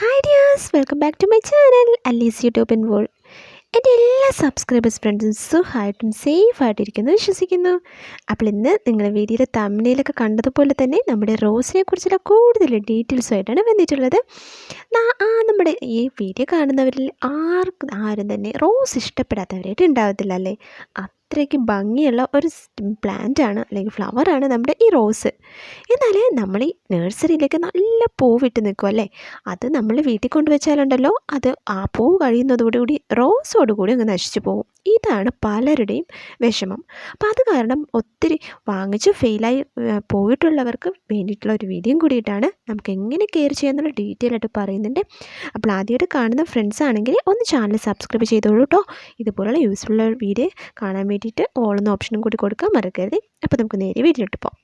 Hi dears welcome back to my channel Allie's YouTube in world എന്റെ എല്ലാ subscribers ഫ്രണ്ട്സും സുഖമായിട്ടും സേഫായിട്ടിരിക്കുന്നു വിശ്വസിക്കുന്നു. അപ്പോൾ ഇന്ന് നിങ്ങളുടെ വീഡിയോയിലെ തമ്മിലൊക്കെ കണ്ടതുപോലെ തന്നെ നമ്മുടെ റോസിനെ കുറിച്ചുള്ള കൂടുതൽ ഡീറ്റെയിൽസുമായിട്ടാണ് വന്നിട്ടുള്ളത്. ആ നമ്മുടെ ഈ വീഡിയോ കാണുന്നവരിൽ ആർക്കും ആരും തന്നെ റോസ് ഇഷ്ടപ്പെടാത്തവരായിട്ട് ഉണ്ടാവത്തില്ല അല്ലേ? അത്രയ്ക്ക് ഭംഗിയുള്ള ഒരു പ്ലാന്റ് ആണ് അല്ലെങ്കിൽ ഫ്ലവറാണ് നമ്മുടെ ഈ റോസ്. എന്നാൽ നമ്മൾ ഈ നഴ്സറിയിലേക്ക് നല്ല പൂവിട്ട് നിൽക്കും അല്ലേ? അത് നമ്മൾ വീട്ടിൽ കൊണ്ടുവച്ചാലുണ്ടല്ലോ അത് ആ പൂ കഴിയുന്നതോടുകൂടി റോസോടുകൂടി അങ്ങ് നശിച്ചു പോകും. ഇതാണ് പലരുടെയും വിഷമം. അപ്പോൾ അത് കാരണം ഒത്തിരി വാങ്ങിച്ച് ഫെയിലായി പോയിട്ടുള്ളവർക്ക് വേണ്ടിയിട്ടുള്ള ഒരു വീഡിയോയും കൂടിയിട്ടാണ് നമുക്ക് എങ്ങനെ കെയർ ചെയ്യാമെന്നുള്ള ഡീറ്റെയിൽ ആയിട്ട് പറയുന്നുണ്ട്. അപ്പോൾ ആദ്യമായിട്ട് കാണുന്ന ഫ്രണ്ട്സ് ആണെങ്കിൽ ഒന്ന് ചാനൽ സബ്സ്ക്രൈബ് ചെയ്തോളൂ കേട്ടോ ഇതുപോലുള്ള യൂസ്ഫുൾ വീഡിയോ കാണാൻ വേണ്ടിയിട്ട് ഓളുന്ന ഓപ്ഷനും കൂടി കൊടുക്കാൻ മറക്കരുത്. അപ്പോൾ നമുക്ക് നേരെ വീട്ടിലോട്ട് പോകാം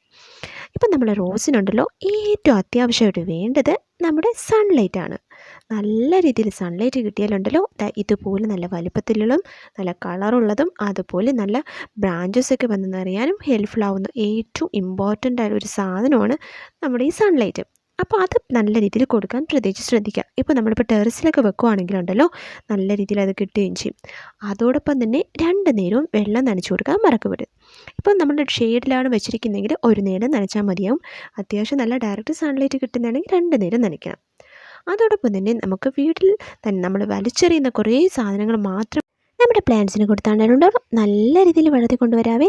ഇപ്പം നമ്മൾ റോസിനുണ്ടല്ലോ ഏറ്റവും അത്യാവശ്യമായിട്ട് വേണ്ടത് നമ്മുടെ സൺലൈറ്റ് ആണ്. നല്ല രീതിയിൽ സൺലൈറ്റ് കിട്ടിയാലുണ്ടല്ലോ ഇതുപോലെ നല്ല വലുപ്പത്തിലുള്ളതും നല്ല കളറുള്ളതും അതുപോലെ നല്ല ബ്രാഞ്ചസ് ഒക്കെ വന്ന് നിറയാനും ഹെൽപ്ഫുൾ ആവുന്ന ഏറ്റവും ഇമ്പോർട്ടന്റ് ആയ ഒരു സാധനമാണ് നമ്മുടെ ഈ സൺലൈറ്റ് അപ്പോൾ അത് നല്ല രീതിയിൽ കൊടുക്കാൻ പ്രത്യേകിച്ച് ശ്രദ്ധിക്കുക ഇപ്പോൾ നമ്മളിപ്പോൾ ടെറസിലൊക്കെ വെക്കുവാണെങ്കിലുണ്ടല്ലോ നല്ല രീതിയിൽ അത് കിട്ടുകയും ചെയ്യും. അതോടൊപ്പം തന്നെ രണ്ട് നേരവും വെള്ളം നനച്ചു കൊടുക്കാൻ മറക്കരുത്. ഇപ്പം നമ്മുടെ ഷെയ്ഡിലാണ് വെച്ചിരിക്കുന്നതെങ്കിൽ ഒരു നേരം നനച്ചാൽ മതിയാവും. അത്യാവശ്യം നല്ല ഡയറക്റ്റ് സൺലൈറ്റ് കിട്ടുന്നതാണെങ്കിൽ രണ്ട് നേരം നനയ്ക്കണം. അതോടൊപ്പം തന്നെ നമുക്ക് വീട്ടിൽ തന്നെ നമ്മൾ വലിച്ചെറിയുന്ന കുറേ സാധനങ്ങൾ മാത്രം നമ്മുടെ പ്ലാന്റ്സിന് കൊടുത്താണ്ടുണ്ടാവും നല്ല രീതിയിൽ വളർത്തി കൊണ്ടുവരാവേ.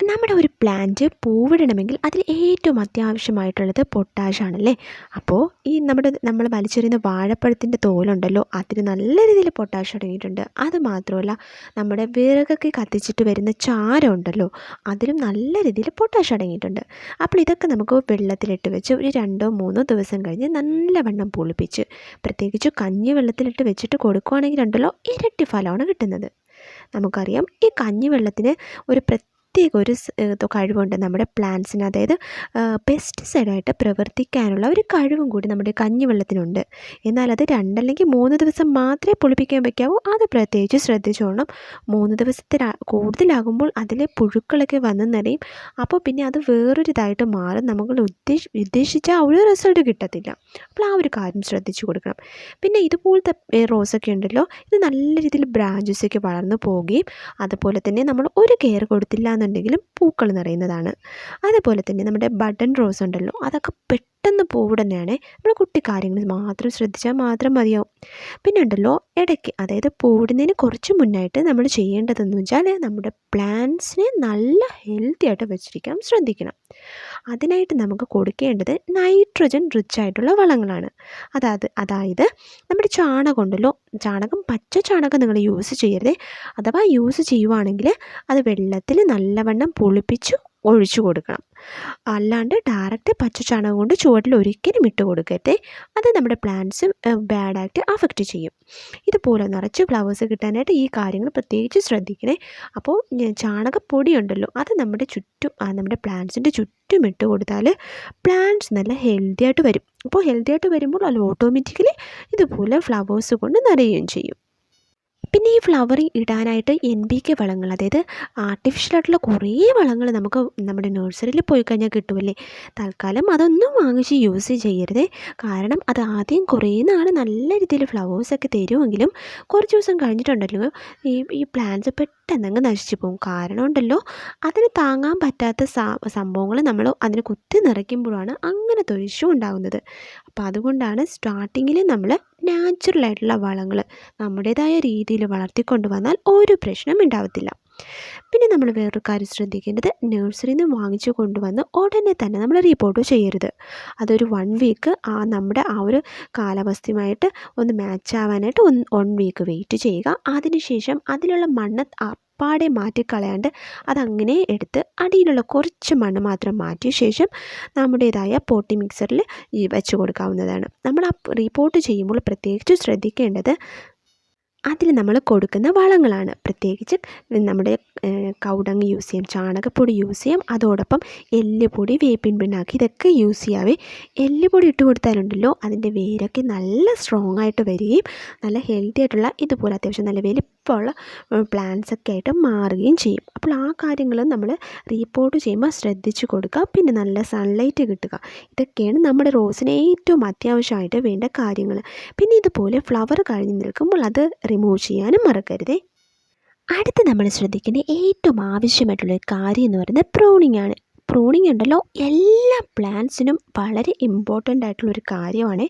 നമ്മുടെ ഒരു പ്ലാന്റ് പൂവിടണമെങ്കിൽ അതിൽ ഏറ്റവും അത്യാവശ്യമായിട്ടുള്ളത് പൊട്ടാഷാണ് ആണല്ലേ? അപ്പോൾ ഈ നമ്മുടെ നമ്മൾ വലിച്ചെറിയുന്ന വാഴപ്പഴത്തിന്റെ തോലുണ്ടല്ലോ അതിന് നല്ല രീതിയിൽ പൊട്ടാഷ് അടങ്ങിയിട്ടുണ്ട്. അത് മാത്രമല്ല നമ്മുടെ വിറകൊക്കെ കത്തിച്ചിട്ട് വരുന്ന ചാരം ഉണ്ടല്ലോ അതിലും നല്ല രീതിയിൽ പൊട്ടാഷ് അടങ്ങിയിട്ടുണ്ട്. അപ്പോൾ ഇതൊക്കെ നമുക്ക് വെള്ളത്തിലിട്ട് വെച്ച് ഒരു രണ്ടോ മൂന്നോ ദിവസം കഴിഞ്ഞ് നല്ലവണ്ണം പുളിപ്പിച്ച് പ്രത്യേകിച്ച് കഞ്ഞി വെള്ളത്തിലിട്ട് വെച്ചിട്ട് കൊടുക്കുകയാണെങ്കിൽ ഉണ്ടല്ലോ ഇരട്ടി ഫലമാണ് കിട്ടുന്നത്. നമുക്കറിയാം ഈ കഞ്ഞി വെള്ളത്തിന് ഒരു പ്രത്യേക ഒരു സ് കഴിവുണ്ട് നമ്മുടെ പ്ലാന്റ്സിന്. അതായത് പെസ്റ്റിസൈഡായിട്ട് പ്രവർത്തിക്കാനുള്ള ഒരു കഴിവും കൂടി നമ്മുടെ കഞ്ഞിവെള്ളത്തിനുണ്ട്. എന്നാൽ അത് രണ്ടല്ലെങ്കിൽ മൂന്ന് ദിവസം മാത്രമേ പുളിപ്പിക്കാൻ വയ്ക്കാവൂ അത് പ്രത്യേകിച്ച് ശ്രദ്ധിച്ചോണം. മൂന്ന് ദിവസത്തിൽ കൂടുതലാകുമ്പോൾ അതിലെ പുഴുക്കളൊക്കെ വന്നു നിറയും അപ്പോൾ പിന്നെ അത് വേറൊരിതായിട്ട് മാറും. നമ്മൾ ഉദ്ദേശ ഉദ്ദേശിച്ച ആ ഒരു റിസൾട്ട് കിട്ടത്തില്ല. അപ്പോൾ ആ ഒരു കാര്യം ശ്രദ്ധിച്ചു കൊടുക്കണം. പിന്നെ ഇതുപോലത്തെ റോസൊക്കെ ഉണ്ടല്ലോ. ഇത് നല്ല രീതിയിൽ ബ്രാഞ്ചസ് ഒക്കെ വളർന്നു പോവുകയും അതുപോലെ തന്നെ നമ്മൾ ഒരു കെയർ കൊടുത്തില്ല എന്നുണ്ടെങ്കിലും പൂക്കൾ നിറയുന്നതാണ്. അതുപോലെ തന്നെ നമ്മുടെ ബട്ടൺ റോസ് ഉണ്ടല്ലോ അതൊക്കെ പെട്ടെന്ന് പൂവിടുന്നതാണ് നമ്മൾ കുട്ടി കാര്യങ്ങൾ മാത്രം ശ്രദ്ധിച്ചാൽ മാത്രം മതിയാവും. പിന്നെ ഉണ്ടല്ലോ ഇടയ്ക്ക് അതായത് പൂവിടുന്നതിന് കുറച്ച് മുന്നായിട്ട് നമ്മൾ ചെയ്യേണ്ടതെന്ന് വെച്ചാൽ നമ്മുടെ പ്ലാന്റ്സിനെ നല്ല ഹെൽത്തി ആയിട്ട് വെച്ചിരിക്കാൻ ശ്രദ്ധിക്കണം. അതിനായിട്ട് നമുക്ക് കൊടുക്കേണ്ടത് നൈട്രജൻ റിച്ച് ആയിട്ടുള്ള വളങ്ങളാണ്. അതായത് അതായത് നമ്മുടെ ചാണകം ഉണ്ടല്ലോ ചാണകം പച്ച ചാണകം നിങ്ങൾ യൂസ് ചെയ്യരുത്. അഥവാ യൂസ് ചെയ്യുവാണെങ്കിൽ അത് വെള്ളത്തിൽ നല്ലവണ്ണം പുളിപ്പിച്ച് ഒഴിച്ചു കൊടുക്കണം. അല്ലാണ്ട് ഡയറക്റ്റ് പച്ച ചാണകം കൊണ്ട് ചുവട്ടിൽ ഒരിക്കലും ഇട്ട് കൊടുക്കരുത്. അത് നമ്മുടെ പ്ലാന്റ്സ് ബാഡായിട്ട് അഫക്റ്റ് ചെയ്യും. ഇതുപോലെ നിറച്ച് ഫ്ലവേഴ്സ് കിട്ടാനായിട്ട് ഈ കാര്യങ്ങൾ പ്രത്യേകിച്ച് ശ്രദ്ധിക്കണേ. അപ്പോൾ ചാണകപ്പൊടി ഉണ്ടല്ലോ അത് നമ്മുടെ ചുറ്റും നമ്മുടെ പ്ലാന്റ്സിന്റെ ചുറ്റും ഇട്ട് കൊടുത്താൽ പ്ലാന്റ്സ് നല്ല ഹെൽത്തി ആയിട്ട് വരും. അപ്പോൾ ഹെൽത്തി ആയിട്ട് വരുമ്പോൾ അത് ഓട്ടോമാറ്റിക്കലി ഇതുപോലെ ഫ്ലവേഴ്സ് കൊണ്ട് നിറയുകയും ചെയ്യും. പിന്നെ ഈ ഫ്ലവറിങ് ഇടാനായിട്ട് എൻ ബി കെ വളങ്ങൾ അതായത് ആർട്ടിഫിഷ്യൽ ആയിട്ടുള്ള കുറേ വളങ്ങൾ നമുക്ക് നമ്മുടെ നഴ്സറിയിൽ പോയി കഴിഞ്ഞാൽ കിട്ടുമല്ലേ തൽക്കാലം അതൊന്നും വാങ്ങിച്ച് യൂസ് ചെയ്യരുതേ. കാരണം അത് ആദ്യം കുറേ നാൾ നല്ല രീതിയിൽ ഫ്ലവേഴ്സൊക്കെ തരുമെങ്കിലും കുറച്ച് ദിവസം കഴിഞ്ഞിട്ടുണ്ടല്ലോ ഈ ഈ പ്ലാന്റ്സ് പെട്ടെന്ന് അങ്ങ് നശിച്ചു പോകും. കാരണം ഉണ്ടല്ലോ അതിന് താങ്ങാൻ പറ്റാത്ത സംഭവങ്ങൾ നമ്മൾ അതിന് കുത്തി നിറയ്ക്കുമ്പോഴാണ് അങ്ങനത്തെ ഒരു ഇഷ്യൂ ഉണ്ടാകുന്നത്. അപ്പോൾ അതുകൊണ്ടാണ് സ്റ്റാർട്ടിങ്ങിൽ നമ്മൾ നാച്ചുറൽ ആയിട്ടുള്ള വളങ്ങൾ നമ്മുടേതായ രീതിയിൽ വളർത്തിക്കൊണ്ട് വന്നാൽ ഒരു പ്രശ്നം ഉണ്ടാവത്തില്ല. പിന്നെ നമ്മൾ വേറൊരു കാര്യം ശ്രദ്ധിക്കേണ്ടത് നഴ്സറിയിൽ നിന്ന് വാങ്ങിച്ചു കൊണ്ടുവന്ന് ഉടനെ തന്നെ നമ്മൾ റിപ്പോർട്ട് ചെയ്യരുത്. അതൊരു വൺ വീക്ക് ആ നമ്മുടെ ആ ഒരു കാലാവസ്ഥയുമായിട്ട് ഒന്ന് മാച്ച് ആവാനായിട്ട് വൺ വീക്ക് വെയിറ്റ് ചെയ്യുക. അതിനുശേഷം അതിലുള്ള മണ്ണ് അപ്പാടെ മാറ്റിക്കളയാണ്ട് അതങ്ങനെ എടുത്ത് അടിയിലുള്ള കുറച്ച് മണ്ണ് മാത്രം മാറ്റിയ ശേഷം നമ്മുടേതായ പോട്ടി മിക്സറിൽ വെച്ച് കൊടുക്കാവുന്നതാണ്. നമ്മൾ ആ റിപ്പോർട്ട് ചെയ്യുമ്പോൾ പ്രത്യേകിച്ച് ശ്രദ്ധിക്കേണ്ടത് അതിൽ നമ്മൾ കൊടുക്കുന്ന വളങ്ങളാണ്. പ്രത്യേകിച്ച് നമ്മുടെ കൗടങ്ങ് യൂസ് ചെയ്യാം ചാണകപ്പൊടി യൂസ് ചെയ്യാം അതോടൊപ്പം എല്ലുപൊടി വേപ്പിൻ പിണ്ണാക്ക് ഇതൊക്കെ യൂസ് ചെയ്യാവേ. എല്ലുപൊടി ഇട്ട് കൊടുത്താലുണ്ടല്ലോ അതിന്റെ വേരൊക്കെ നല്ല സ്ട്രോങ് ആയിട്ട് വരികയും നല്ല ഹെൽത്തി ആയിട്ടുള്ള ഇതുപോലെ അത്യാവശ്യം നല്ല വലിയ വലിപ്പമുള്ള പ്ലാൻസൊക്കെ ആയിട്ട് മാറുകയും ചെയ്യും. അപ്പോൾ ആ കാര്യങ്ങൾ നമ്മൾ റീപ്പോർട്ട് ചെയ്യുമ്പോൾ ശ്രദ്ധിച്ചു കൊടുക്കുക പിന്നെ നല്ല സൺലൈറ്റ് കിട്ടുക. ഇതൊക്കെയാണ് നമ്മുടെ റോസിന് ഏറ്റവും അത്യാവശ്യമായിട്ട് വേണ്ട കാര്യങ്ങൾ. പിന്നെ ഇതുപോലെ ഫ്ലവർ കഴിഞ്ഞ് നിൽക്കുമ്പോൾ അത് റിമൂവ് ചെയ്യാനും മറക്കരുതേ. അടുത്ത് നമ്മൾ ശ്രദ്ധിക്കേണ്ട ഏറ്റവും ആവശ്യമായിട്ടുള്ള ഒരു കാര്യം എന്ന് പറയുന്നത് പ്രൂണിംഗ് ആണ്. പ്രൂണിംഗ് ഉണ്ടല്ലോ എല്ലാ പ്ലാന്റ്സിനും വളരെ ഇമ്പോർട്ടന്റ് ആയിട്ടുള്ളൊരു കാര്യമാണ്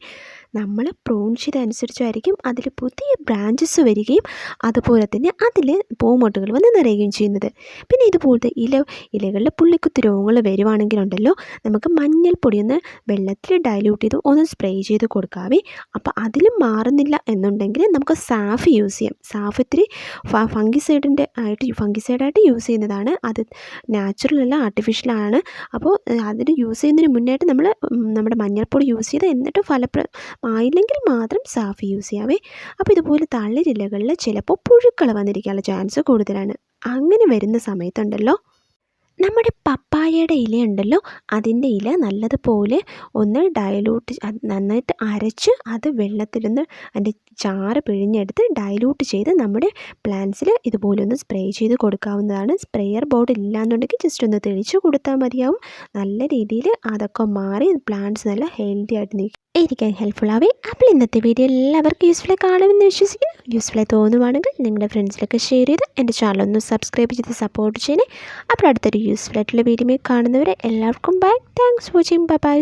നമ്മൾ പ്രൂൺ ചെയ്തനുസരിച്ചായിരിക്കും അതിൽ പുതിയ ബ്രാഞ്ചസ് വരികയും അതുപോലെ തന്നെ അതിൽ പൂമൊട്ടുകൾ വന്ന് നിറയുകയും ചെയ്യുന്നത്. പിന്നെ ഇതുപോലത്തെ ഇല ഇലകളിൽ പുള്ളിക്കുത്ത് രോഗങ്ങൾ വരുവാണെങ്കിലുണ്ടല്ലോ നമുക്ക് മഞ്ഞൾപ്പൊടി ഒന്ന് വെള്ളത്തിൽ ഡൈല്യൂട്ട് ചെയ്ത് ഒന്ന് സ്പ്രേ ചെയ്ത് കൊടുക്കാവേ. അപ്പോൾ അതിലും മാറുന്നില്ല എന്നുണ്ടെങ്കിൽ നമുക്ക് സാഫ് യൂസ് ചെയ്യാം. സാഫ് ഇത്തിരി ഫംഗിസൈഡിന്റെ ആയിട്ട് ഫംഗിസൈഡായിട്ട് യൂസ് ചെയ്യുന്നതാണ്. അത് നാച്ചുറൽ അല്ല ആർട്ടിഫിഷ്യലാണ് അപ്പോൾ അതിന് യൂസ് ചെയ്യുന്നതിന് മുന്നായിട്ട് നമ്മൾ നമ്മുടെ മഞ്ഞൾപ്പൊടി യൂസ് ചെയ്ത് എന്നിട്ട് ഫലപ്ര ആയില്ലെങ്കിൽ മാത്രം സാഫ് യൂസ് ചെയ്യാവേ. അപ്പോൾ ഇതുപോലെ തള്ളിരില്ലകളിൽ ചിലപ്പോൾ പുഴുക്കൾ വന്നിരിക്കാനുള്ള ചാൻസ് കൂടുതലാണ്. അങ്ങനെ വരുന്ന സമയത്തുണ്ടല്ലോ. നമ്മുടെ പപ്പായയുടെ ഇലയുണ്ടല്ലോ അതിന്റെ ഇല നല്ലതുപോലെ ഒന്ന് ഡയലൂട്ട് നന്നായിട്ട് അരച്ച് അത് വെള്ളത്തിലൊന്ന് അതിന്റെ ചാറ് പിഴിഞ്ഞെടുത്ത് ഡൈലൂട്ട് ചെയ്ത് നമ്മുടെ പ്ലാന്റ്സിൽ ഇതുപോലെ ഒന്ന് സ്പ്രേ ചെയ്ത് കൊടുക്കാവുന്നതാണ്. സ്പ്രേയർ ബോർഡ് ഇല്ലാന്നുണ്ടെങ്കിൽ ജസ്റ്റ് ഒന്ന് തെളിച്ച് കൊടുത്താൽ മതിയാവും. നല്ല രീതിയിൽ അതൊക്കെ മാറി പ്ലാന്റ്സ് നല്ല ഹെൽത്തി ആയിട്ട് നിൽക്കും. ഇരിക്കാൻ ഹെൽപ്ഫുൾ ആവേ. അപ്പോൾ ഇന്നത്തെ വീഡിയോ എല്ലാവർക്കും യൂസ്ഫുൾ കാണുമെന്ന് വിശ്വസിക്കുന്നു. യൂസ്ഫുൾ തോന്നുവാണെങ്കിൽ നിങ്ങളുടെ ഫ്രണ്ട്സിലൊക്കെ ഷെയർ ചെയ്ത് എന്റെ ചാനൽ ഒന്ന് സബ്സ്ക്രൈബ് ചെയ്ത് സപ്പോർട്ട് ചെയ്യണേ. അപ്പോൾ അടുത്തൊരു യൂസ്ഫുൾ ആയിട്ടുള്ള വീഡിയോ കാണുന്നവരെ എല്ലാവർക്കും ബൈ താങ്ക്സ് വാച്ചിങ് ബൈ